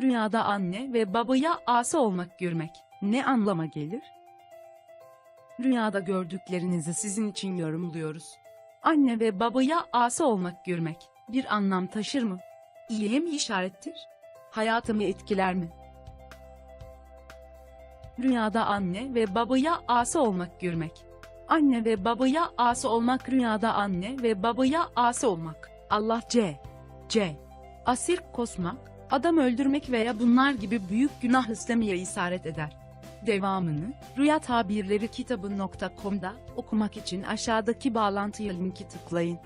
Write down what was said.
Rüyada anne ve babaya ası olmak görmek ne anlama gelir? Rüyada gördüklerinizi sizin için yorumluyoruz. Anne ve babaya ası olmak görmek bir anlam taşır mı? İyiye mi işarettir? Hayatımı etkiler mi? Rüyada anne ve babaya ası olmak görmek. Anne ve babaya ası olmak rüyada anne ve babaya ası olmak. Allah C. C. Asir kosmak, adam öldürmek veya bunlar gibi büyük günah istemeye isaret eder. Devamını, Rüya Tabirleri kitabı.com'da okumak için aşağıdaki bağlantıya linki tıklayın.